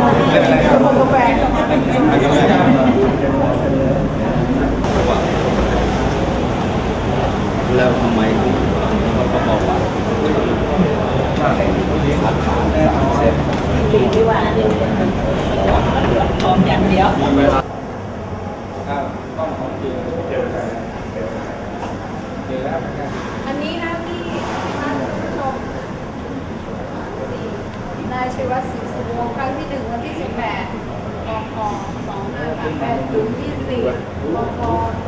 กาแล้วทำไมเขาก็บอกว่าราคาสามเซนดีที่ว่าเดียวพร้อมอย่างเดียวอันนี้นะที่ท่านผู้ชมนายชัยวัฒน์ศรีสุวงศ์ครั้งที่หนึ่งวันที่สิบแปดกคสองห้าสามแปดถึงที่สี่กคส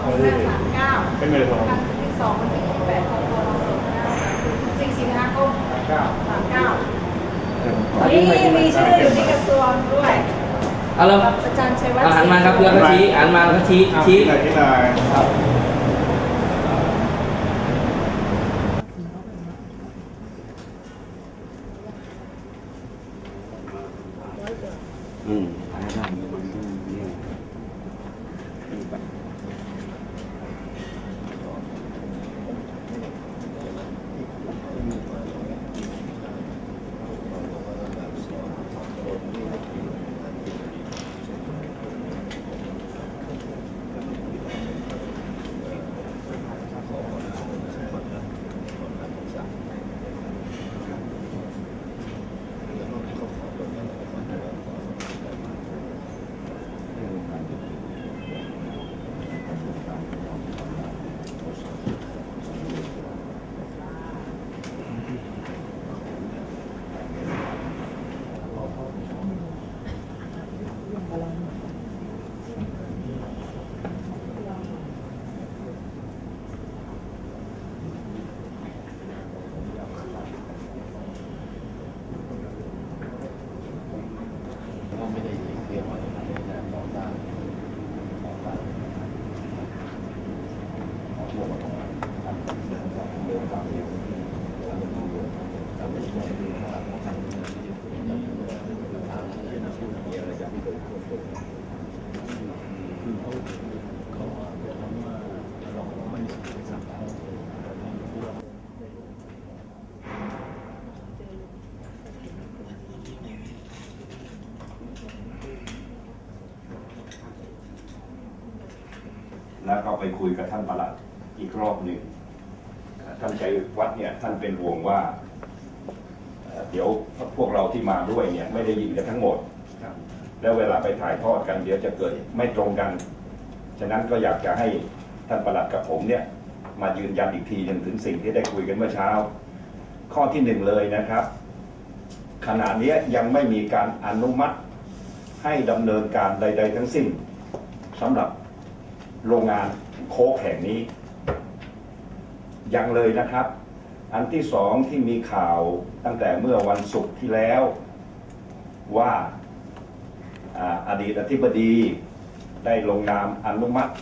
องห้าสามเก้าเป็นเงินทองครั้งที่สองวันที่ยี่สิบแปดกคสองห้าสี่สิงหาคมสามเก้านี่มีชื่ออยู่ในกระทรวงด้วยเอาละอาจารย์ชัยวัฒน์เอาหันมาครับแล้วก็ชี้หันมาแล้วก็ชี้อะชี้ ที่ไหนที่ไหนครับ อืมอันนั้นมันนี่นี่ไป แล้ว ก็ไปคุยกับท่านประหลัดอีกรอบหนึ่งท่านชัยวัฒน์เนี่ยท่านเป็นห่วงว่าเอ่อเดี๋ยวพวกเราที่มาด้วยเนี่ยไม่ได้ยินกันทั้งหมด แล้วเวลาไปถ่ายทอดกันเดี๋ยวจะเกิดไม่ตรงกัน ฉะนั้นก็อยากจะให้ท่านประหลัดกับผมเนี่ยมายืนยันอีกทีหนึ่งถึงสิ่งที่ได้คุยกันเมื่อเช้า ข้อที่หนึ่งเลยนะครับ ขณะนี้ยังไม่มีการอนุมัติให้ดำเนินการใด ๆ ทั้งสิ้นสำหรับ โรงงานโค้กแห่งนี้ ยังเลยนะครับ อันที่สองที่มีข่าวตั้งแต่เมื่อวันศุกร์ที่แล้วว่าอ่าอดีตอธิบดีได้ลงนามอนุมัติ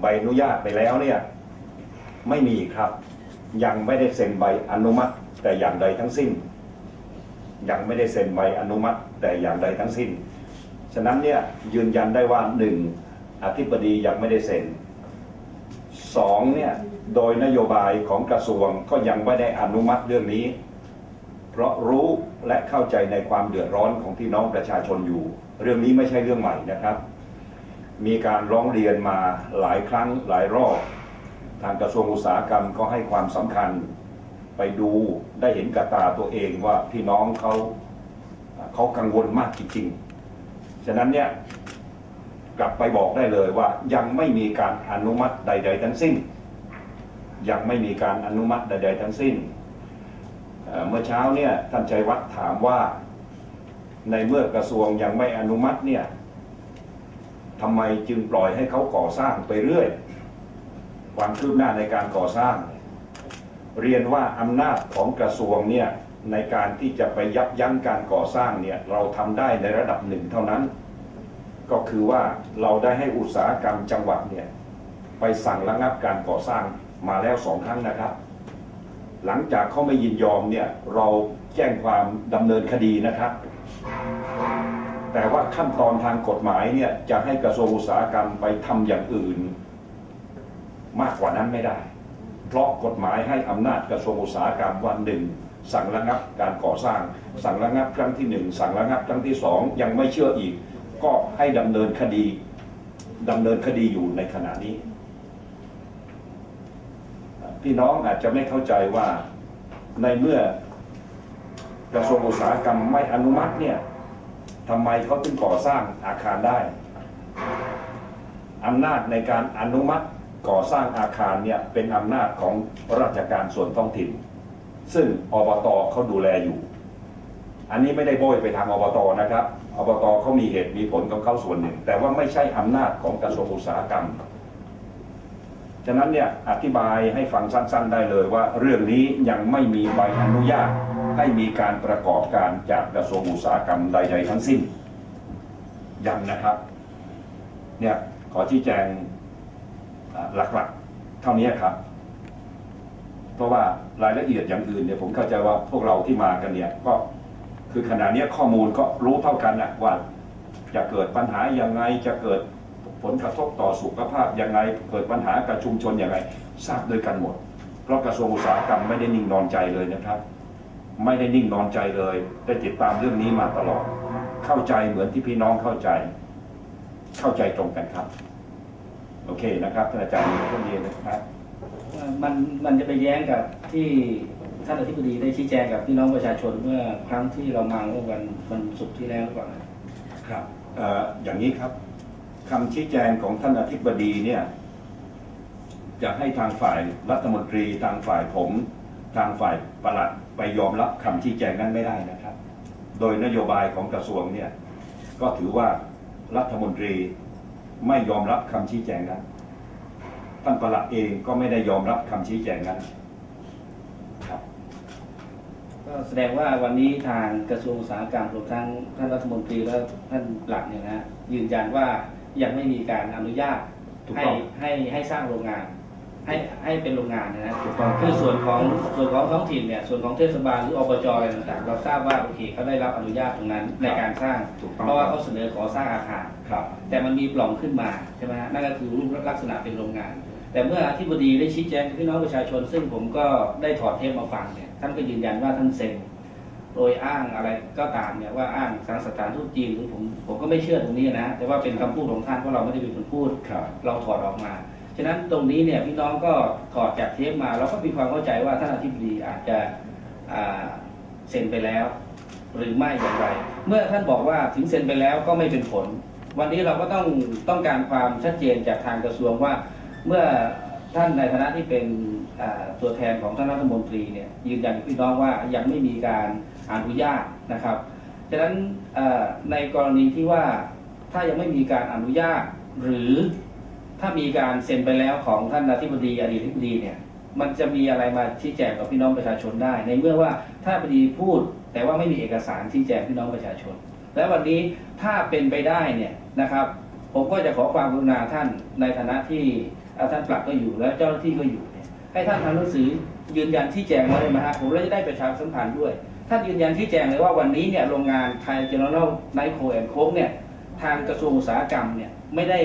ใบอนุญาตไปแล้วเนี่ยไม่มีครับ ยังไม่ได้เซ็นใบอนุมัติแต่อย่างใดทั้งสิ้น ยังไม่ได้เซ็นใบอนุมัติแต่อย่างใดทั้งสิ้น ฉะนั้นเนี่ยยืนยันได้ว่าหนึ่ง อธิบดียังไม่ได้เซ็นสองเนี่ยโดยนโยบายของกระทรวงก็ยังไม่ได้อนุมัติเรื่องนี้ เพราะรู้และเข้าใจในความเดือดร้อนของพี่น้องประชาชนอยู่ เรื่องนี้ไม่ใช่เรื่องใหม่นะครับ มีการร้องเรียนมาหลายครั้งหลายรอบทางกระทรวงอุตสาหกรรมก็ให้ความสำคัญไปดูได้เห็นกับตาตัวเองว่าพี่น้องเขาเขากังวลมากจริงๆ ฉะนั้นเนี่ย กลับไปบอกได้เลยว่ายังไม่มีการอนุมัติใด ๆ ทั้งสิ้น ยังไม่มีการอนุมัติใด ๆ ทั้งสิ้นเเมื่อเช้าเนี่ยท่านชัยวัฒน์ถามว่าในเมื่อกระทรวงยังไม่อนุมัติเนี่ยทำไมจึงปล่อยให้เขาก่อสร้างไปเรื่อย ความคืบหน้าในการก่อสร้าง เรียนว่าอำนาจของกระทรวงเนี่ยในการที่จะไปยับยั้งการก่อสร้างเนี่ยเราทำได้ในระดับหนึ่งเท่านั้น ก็คือว่าเราได้ให้อุตสาหกรรมจังหวัดเนี่ยไปสั่งระงับการก่อสร้างมาแล้วสองครั้งนะครับ หลังจากเขาไม่ยินยอมเนี่ยเราแจ้งความดำเนินคดีนะครับ แต่ว่าขั้นตอนทางกฎหมายเนี่ยจะให้กระทรวงอุตสาหกรรมไปทำอย่างอื่น มากกว่านั้นไม่ได้ เพราะกฎหมายให้อำนาจกระทรวงอุตสาหกรรมว่าหนึ่งสั่งระงับการก่อสร้าง สั่งระงับครั้งที่หนึ่งสั่งระงับครั้งที่สองยังไม่เชื่ออีก ก็ให้ดำเนินคดีดำเนินคดีอยู่ในขณะนี้ พี่น้องอาจจะไม่เข้าใจว่าในเมื่อกระทรวงอุตสาหกรรมไม่อนุมัติเนี่ยทำไมเขาถึงก่อสร้างอาคารได้อำนาจในการอนุมัติก่อสร้างอาคารเนี่ยเป็นอำนาจของราชการส่วนท้องถิ่น ซึ่งอบตเขาดูแลอยู่ อันนี้ไม่ได้โบยไปทางอบตนะครับ อบตเขามีเหตุมีผลของเขาส่วนหนึ่ง แต่ว่าไม่ใช่อำนาจของกระทรวงอุตสาหกรรม ฉะนั้นเนี่ยอธิบายให้ฟังสั้น ๆ ได้เลยว่า เรื่องนี้ยังไม่มีใบอนุญาตให้มีการประกอบการจากกระทรวงอุตสาหกรรมใด ๆ ทั้งสิ้นยังนะครับเนี่ยขอชี้แจงหลักๆ เท่านี้ครับ เพราะว่ารายละเอียดอย่างอื่นเนี่ยผมเข้าใจว่าพวกเราที่มากันเนี่ยก็ คือขณะนี้ข้อมูลก็รู้เท่ากันนะว่าจะเกิดปัญหายังไงจะเกิดผลกระทบต่อสุขภาพยังไงเกิดปัญหากับชุมชนยังไงทราบด้วยกันหมด เพราะกระทรวงอุตสาหกรรมไม่ได้นิ่งนอนใจเลยนะครับ ไม่ได้นิ่งนอนใจเลย ได้ติดตามเรื่องนี้มาตลอด เข้าใจเหมือนที่พี่น้องเข้าใจ เข้าใจตรงกันครับ โอเคนะครับท่านอาจารย์มีข้อนี้นะครับ มันมันจะไปแย้งกับที่ ท่านอธิบดีได้ชี้แจงกับพี่น้องประชาชนเมื่อครั้งที่เรามาเมื่อวันวันศุกร์ที่แล้วหรือเปล่าครับเอ่ออย่างนี้ครับคำชี้แจงของท่านอธิบดีเนี่ย จะให้ทางฝ่ายรัฐมนตรีทางฝ่ายผม ทางฝ่ายประหลัดไปยอมรับคำชี้แจงนั้นไม่ได้นะครับ โดยนโยบายของกระทรวงเนี่ย ก็ถือว่ารัฐมนตรีไม่ยอมรับคำชี้แจงนั้นท่านประหลัดเองก็ไม่ได้ยอมรับคำชี้แจงนั้น ก็แสดงว่าวันนี้ทางกระทรวงอุตสาหกรรมรวมทั้งท่านรัฐมนตรีและท่านหลักเนี่ยนะยืนยันว่ายังไม่มีการอนุญาตถูกให้ต้องให้ให้สร้างโรงงาน ให้ให้เป็นโรงงานนะฮะถูกต้อง คือส่วนของส่วนของท้องถิ่นเนี่ยส่วนของเทศบาลหรืออบจอะไรต่างๆ เราทราบว่าโอเคเขาได้รับอนุญาตตรงนั้นในการสร้าง ถูกต้อง เพราะว่าเขาเสนอขอสร้างอาคาร ครับ แต่มันมีปล่องขึ้นมาใช่ไหมฮะนั่นก็คือรูปลักษณะเป็นโรงงาน แต่เมื่ออธิบดีได้ชี้แจงกับพี่น้องประชาชน ซึ่งผมก็ได้ถอดเทปมาฟังเนี่ย ท่านก็ยืนยันว่าท่านเซ็นโดยอ้างอะไรก็ตามเนี่ยว่าอ้างทางสถานทูตจีนหรือผมผมก็ไม่เชื่อตรงนี้นะแต่ว่าเป็นคำพูดของท่านเพราะเราไม่ได้เป็นคนพูดครับเราถอดออกมาฉะนั้นตรงนี้เนี่ยพี่น้องก็ถอดจากเทปมาเราก็มีความเข้าใจว่าท่านอธิบดีอาจจะอ่าเซ็นไปแล้ว หรือไม่อย่างไร เมื่อท่านบอกว่าถึงเซ็นไปแล้วก็ไม่เป็นผล วันนี้เราก็ต้องต้องการความชัดเจนจากทางกระทรวงว่า เมื่อท่านในฐานะที่เป็นอ่า ตัวแทนของท่านรัฐมนตรีเนี่ยยืนยันกับพี่น้องว่ายังไม่มีการอนุญาตนะครับฉะนั้นในกรณีที่ว่าถ้ายังไม่มีการอนุญาต หรือถ้ามีการเซ็นไปแล้วของท่านอธิบดีอดีตอธิบดีเนี่ยมันจะมีอะไรมาชี้แจงกับพี่น้องประชาชนได้ ในเมื่อว่าถ้าอธิบดีพูด แต่ว่าไม่มีเอกสารชี้แจงพี่น้องประชาชน และวันนี้ถ้าเป็นไปได้เนี่ยนะครับผมก็จะขอความกรุณาท่านในฐานะที่ท่านปลัดก็อยู่และเจ้าหน้าที่ก็อยู่ ให้ท่านทำหนังสือยืนยันชี้แจงมาเลยนะฮะผมเลยจะได้ประชาสัมพันธ์ด้วย ท่านยืนยันชี้แจงเลยว่าวันนี้เนี่ยโรงงานไทยเจเนอเรลไนโคแอนโคกเนี่ยทางกระทรวงอุตสาหกรรมเนี่ยไม่ได้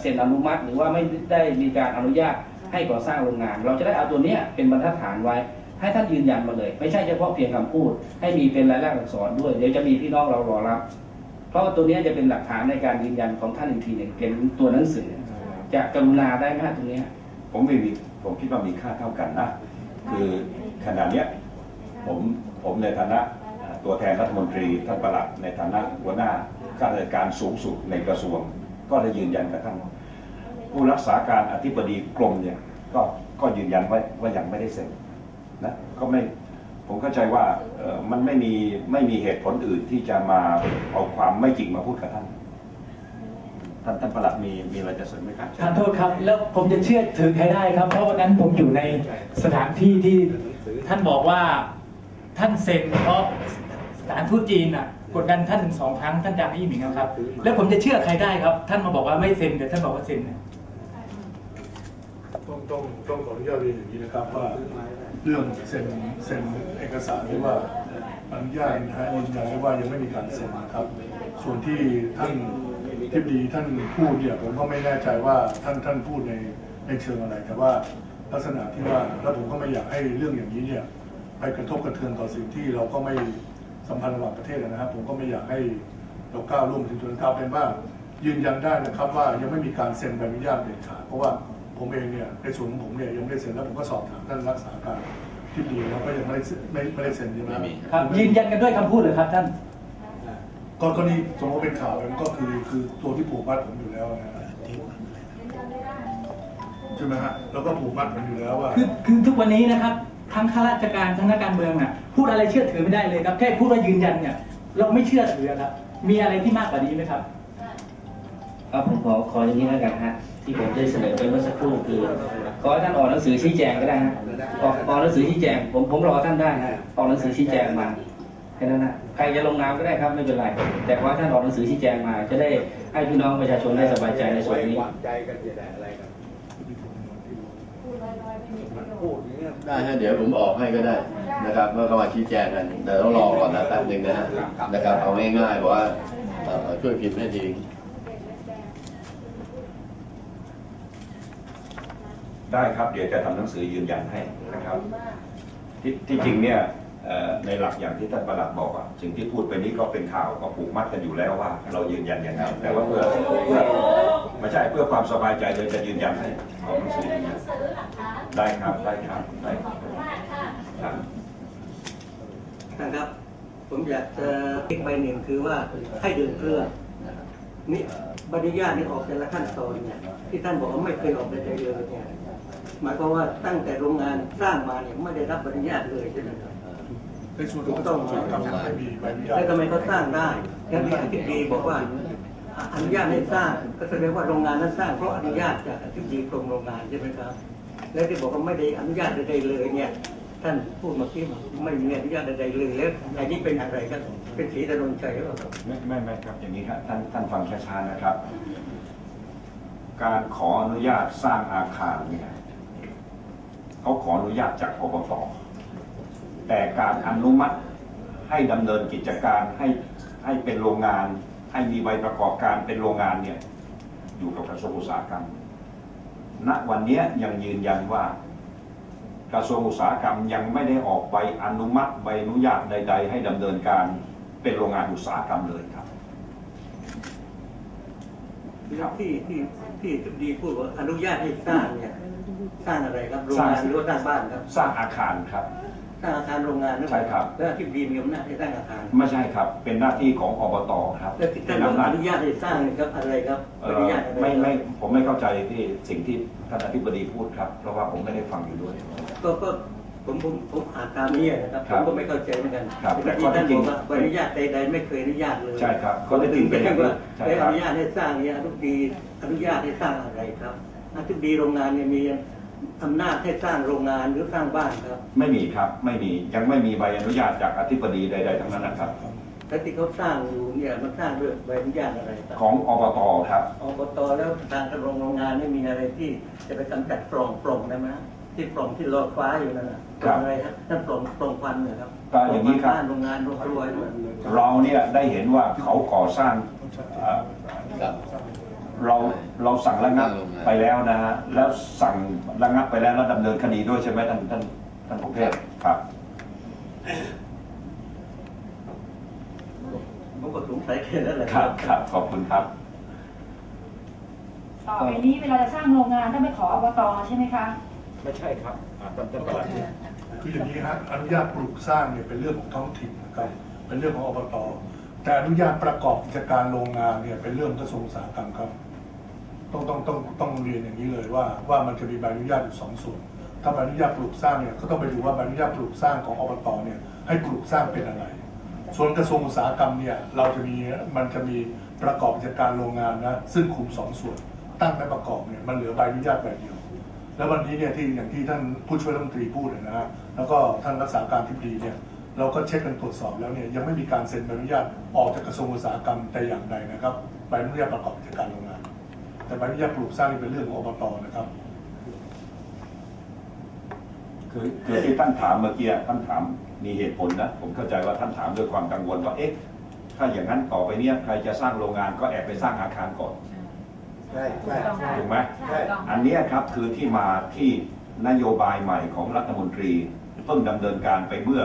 เซ็นอนุมัติ หรือว่าไม่ได้มีการอนุญาตให้ก่อสร้างโรงงาน เราจะได้เอาตัวเนี้ยเป็นบรรทัดฐานไว้ ให้ท่านยืนยันมาเลย ไม่ใช่เฉพาะเพียงคำพูด ให้มีเป็นรายลักษณ์อักษรด้วยเดี๋ยวจะมีพี่น้องเรารอรับ เพราะว่าตัวเนี้ยจะเป็นหลักฐานในการยืนยันของท่านอีกทีหนึ่งเป็นตัวหนังสือจะกรุณาได้ไหมฮะตรงเนี้ยผมไม่มี ผมคิดว่ามีค่าเท่ากันนะ คือขณะเนี้ยผมผมในฐานะอ่าตัวแทนรัฐมนตรีท่านประหลัดในฐานะหัวหน้าข้าราชการสูงสุดในกระทรวง ก็ได้ยืนยันกับท่านผู้รักษาการอธิบดีกรมเนี่ยก็ก็ยืนยันไว้ว่ายังไม่ได้เซ็นนะก็ไม่ผมเข้าใจว่าเอ่อมันไม่มีไม่มีเหตุผลอื่นที่จะมาเอาความไม่จริงมาพูดกับท่าน ท่านท่านประหลัดมีมีอะไรจะเสริมไหมครับ ทานโทษครับ แล้วผมจะเชื่อถือใครได้ครับ เพราะวันนั้นผมอยู่ในสถานที่ที่ท่านบอกว่าท่านเซ็นเพราะสถานทูตจีนอะกดดันท่านถึงสองครั้งท่านจางอี้หมิงครับ แล้วผมจะเชื่อใครได้ครับ ท่านมาบอกว่าไม่เซ็นแต่ท่านบอกว่าเซ็นเนี่ยต้องต้องต้องขออนุญาตเรียนอย่างนี้นะครับว่าเรื่องเซ็นเซ็นเอกสารหรือว่าอนุญาตนะฮะยืนยันได้ว่ายังไม่มีการเซ็นนะครับ ส่วนที่ท่าน ทิบดีท่านพูดเนี่ยผมก็ไม่แน่ใจว่าท่านท่านพูดในในเชิงอะไร แต่ว่าลักษณะที่ว่าแล้วผมก็ไม่อยากให้เรื่องอย่างนี้เนี่ยไปกระทบกระเทือนต่อสิ่งที่เราก็ไม่สัมพันธ์ระหว่างประเทศนะครับ ผมก็ไม่อยากให้เราก้าวล่วงถึงจุดนั้นครับเป็นว่างยืนยันได้นะครับว่ายังไม่มีการเซ็นใบอนุญาตเด็ดขาดเพราะว่าผมเองเนี่ยในส่วนของผมเนี่ยยังไม่ได้เซ็นแล้วผมก็สอบถามท่านรักษาการที่ดีแล้วก็ยังไม่ได้ไม่ไม่ได้เซ็นใช่ไหมครับยืนยันกันด้วยคำพูดเลยครับท่าน ก็ก็นี่สมมติเป็นข่าวมันก็คือคือตัวที่ผูกมัดผมอยู่แล้วนะฮะใช่ไหมฮะแล้วก็ผูกมัดผมอยู่แล้วว่า คือคือทุกวันนี้นะครับ ทั้งข้าราชการทั้งนักการเมืองน่ะพูดอะไรเชื่อถือไม่ได้เลยครับ แค่พูดว่ายืนยันเนี่ย เราไม่เชื่อถือครับ มีอะไรที่มากกว่านี้ไหมครับครับผมขอขออย่างนี้แล้วกันฮะที่ผมได้เสนอไปเมื่อสักครู่คือขอให้ท่านออกหนังสือชี้แจงก็ได้ฮะออกออกหนังสือชี้แจง ผมผมรอท่านได้ฮะออกหนังสือชี้แจงมา แค่นั้นนะใครจะลงนามก็ได้ครับไม่เป็นไร แต่ขอให้ท่านออกหนังสือชี้แจงมา จะได้ให้พี่น้องประชาชนได้สบายใจในส่วนนี้ใจกันจะได้อะไรกันพูดลอยๆไม่มีประโยพูดชน์อย่างเงี้ย ได้ฮะเดี๋ยวผมออกให้ก็ได้นะครับเมื่อเข้ามาชี้แจงกันแต่ต้องรอก่อนนะแป๊บหนึ่งนะฮะนะครับเอาง่ายๆบอกว่าเอ่อช่วยพิมพ์ให้ทีได้ครับ เดี๋ยวจะทำหนังสือยืนยันให้นะครับ ที่ที่จริงเนี่ยเอ่อ ในหลักอย่างที่ท่านประหลัดบอกอะสิ่งที่พูดไปนี้ก็เป็นข่าวก็ผูกมัดกันอยู่แล้วว่า เรายืนยันอย่างนั้นแต่ว่าเพื่อเพื่อไม่ใช่เพื่อความสบายใจเลยจะยืนยันให้เอาหนังสือยืนยันได้ครับได้ครับได้ครับครับนะครับผมอยากจะอีกใบหนึ่งคือว่าให้เดินเครื่องนี่ใบอนุญาตนี่ออกแต่ละขั้นตอนเนี่ยที่ท่านบอกว่าไม่เคยออกใดๆเลยเนี่ยหมายความว่าตั้งแต่โรงงานสร้างมาเนี่ยไม่ได้รับใบอนุญาตเลยใช่ไหมครับ ในส่วนของกระทรวงอุตสาหกรรมไม่มีใบอนุญาตแล้วทำไมเขาสร้างได้อย่างที่อธิบดีบอกว่าอนุญาตให้สร้างก็แสดงว่าโรงงานนั้นสร้างเพราะอนุญาตจากอธิบดีกรมโรงงานใช่ไหมครับ แล้วที่บอกว่าไม่ได้อนุญาตใดๆเลยเนี่ย ท่านพูดเมาที่ว่าไม่มีอนุญาตใดๆเลยแล้วอันนี้เป็นอะไรครับเป็นสีดำรงชัยหรือเปล่าครับไม่ไม่ไม่ครับอย่างนี้ครับท่านท่านฟังช้าๆนะครับ การขออนุญาตสร้างอาคารเนี่ยเขาขออนุญาตจากอบต แต่การอนุมัติให้ดำเนินกิจการให้ให้เป็นโรงงานให้มีใบประกอบการเป็นโรงงานเนี่ยอยู่กับกระทรวงอุตสาหกรรม ณ วันเนี้ยยังยืนยันว่ากระทรวงอุตสาหกรรมยังไม่ได้ออกใบอนุมัติใบอนุญาตใด ๆ ให้ดำเนินการเป็นโรงงานอุตสาหกรรมเลยครับแล้วที่ที่ที่อธิบดีพูดว่าอนุญาตให้สร้างเนี่ยสร้างอะไรครับโรงสร้างงานหรือว่าสร้างบ้านครับ สร้างอาคารครับ สร้างอาคารโรงงานนั่นใช่ครับ แล้วอธิบดีมีอำนาจให้สร้างอาคารไม่ใช่ครับ เป็นหน้าที่ของอบตครับแล้วที่เป็ท่านนบอกอำนาอจนุญาตให้สร้างเนี่ยครับอะไรครับเอ่ออนุญาตอะไรไม่ไม่ครับผมไม่เข้าใจที่สิ่งที่ท่านอธิบดีพูดครับ เพราะว่าผมไม่ได้ฟังอยู่ด้วย ก็ก็ผมผมผมอ่านตามนี้นะครับคผรับมก็ไม่เข้าใจเหมือนกันครับแต่ที่ท่านบอกว่าใบอนุญาตใดๆไม่เคยอนุญาตเลยใช่ครับข้อเท็จจริงเป็นอย่างนี้ว่าใช่ใบคอรับนุญาตให้สร้างเนี่ยอธิบดีอนุญาตให้สร้างอะไรครับอธิบดีโรงงานเนี่ยมี อำนาจให้สร้างโรงงานหรือสร้างบ้านครับ ไม่มีครับ ไม่มียังไม่มีใบอนุญาตจากอธิบดีใด ๆ ทั้งนั้นนะครับ แล้วที่เขาสร้างอยู่เนี่ยมันสร้างด้วยใบอนุญาตอะไรครับของอบตครับอบตแล้วทางกระทรวงโรงงานไม่มีอะไรที่จะไปกำจัดปล่องปล่องได้ไหมที่ปล่องที่ลอยฟ้าอยู่นั่นน่ะปครัล่อบงอะไรครับนั่นปล่องปล่องควันเหรอครับก็อย่างนี้ครับบ้านโรงงานโรงครัวด้วยเราเนี่ยได้เห็นว่าเขาก่อสร้างเอ่อครับ เราเราสั่งระงับไปแล้วนะฮะแล้วสั่งระงับไปแล้วแล้วดำเนินคดีด้วยใช่ไหมท่านท่านท่านพงเทพครับผมก็สงสัยแค่นั้นแหละครับครับขอบคุณครับต่อไปนี้เวลาจะสร้างโรงงานต้องไปขออบตใช่ไหมคะ ไม่ใช่ครับท่านท่านประหลัดคืออย่างนี้ฮะอนุญาตปลูกสร้างเนี่ยเป็นเรื่องของท้องถิ่นนะครับเป็นเรื่องของอบตแต่อนุญาตประกอบกิจการโรงงานเนี่ยเป็นเรื่องของกระทรวงอุตสาหกรรมครับ ต้องต้องต้องต้องเรียนอย่างนี้เลยว่าว่ามันจะมีใบอนุญาตอยู่สองส่วน ถ้าใบอนุญาตปลูกสร้างเนี่ยก็ต้องไปดูว่าใบอนุญาตปลูกสร้างของอบตเนี่ยให้ปลูกสร้างเป็นอะไร ส่วนกระทรวงอุตสาหกรรมเนี่ยเราจะมีมันจะมีประกอบกิจการโรงงานนะซึ่งคุมสองส่วน ตั้งและประกอบเนี่ยมันเหลือใบอนุญาตแบบเดียว แล้ววันนี้เนี่ยที่อย่างที่ท่านผู้ช่วยรัฐมนตรีพูดนะฮะแล้วก็ท่านรักษาการทิบดีเนี่ยเราก็เช็คกันตรวจสอบแล้วเนี่ยยังไม่มีการเซ็นใบอนุญาตออกจากกระทรวงอุตสาหกรรมแต่อย่างใดนะครับใบอนุญาตประกอบกิจการโรงงาน แต่ใบอนุญาตปลูกสร้างนี่เป็นเรื่องของอบตนะครับคือคือที่ท่านถามเมื่อกี้ท่านถามมีเหตุผลนะ ผมเข้าใจว่าท่านถามด้วยความกังวลว่าเอ๊ะถ้าอย่างนั้นต่อไปเนี้ยใครจะสร้างโรงงานก็แอบไปสร้างอาคารก่อนใช่ใช่ถูกไหมใช่อันเนี้ยครับคือที่มาที่นโยบายใหม่ของรัฐมนตรีเพิ่งดำเนินการไปเมื่อ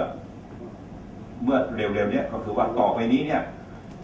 เมื่อเร็วๆเนี้ยก็คือว่าต่อไปนี้เนี่ย